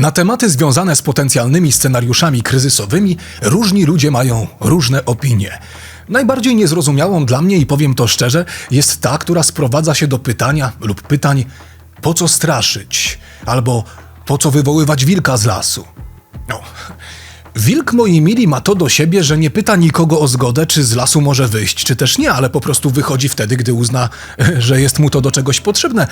Na tematy związane z potencjalnymi scenariuszami kryzysowymi różni ludzie mają różne opinie. Najbardziej niezrozumiałą dla mnie, i powiem to szczerze, jest ta, która sprowadza się do pytania lub pytań: po co straszyć? Albo po co wywoływać wilka z lasu? No. Wilk, moi mili, ma to do siebie, że nie pyta nikogo o zgodę, czy z lasu może wyjść, czy też nie, ale po prostu wychodzi wtedy, gdy uzna, że jest mu to do czegoś potrzebne.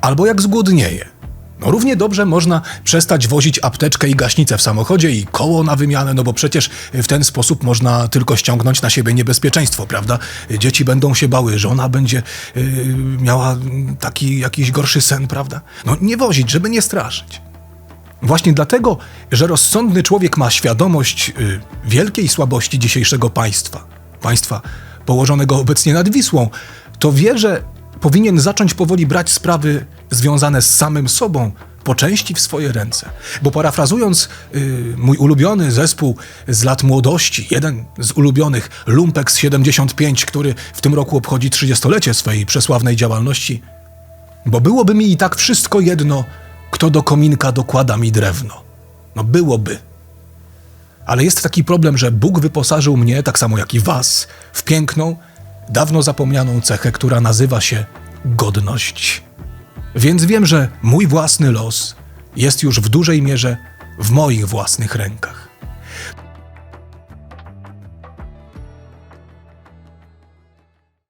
Albo jak zgłodnieje. No równie dobrze można przestać wozić apteczkę i gaśnicę w samochodzie i koło na wymianę, no bo przecież w ten sposób można tylko ściągnąć na siebie niebezpieczeństwo, prawda? Dzieci będą się bały, żona będzie yy, miała taki jakiś gorszy sen, prawda? No nie wozić, żeby nie straszyć. Właśnie dlatego, że rozsądny człowiek ma świadomość y, wielkiej słabości dzisiejszego państwa, państwa położonego obecnie nad Wisłą, to wie, że powinien zacząć powoli brać sprawy związane z samym sobą po części w swoje ręce. Bo parafrazując y, mój ulubiony zespół z lat młodości, jeden z ulubionych, Lumpex 75, który w tym roku obchodzi 30-lecie swojej przesławnej działalności, bo byłoby mi i tak wszystko jedno, kto do kominka dokłada mi drewno. No byłoby. Ale jest taki problem, że Bóg wyposażył mnie, tak samo jak i was, w piękną, dawno zapomnianą cechę, która nazywa się godność. Więc wiem, że mój własny los jest już w dużej mierze w moich własnych rękach.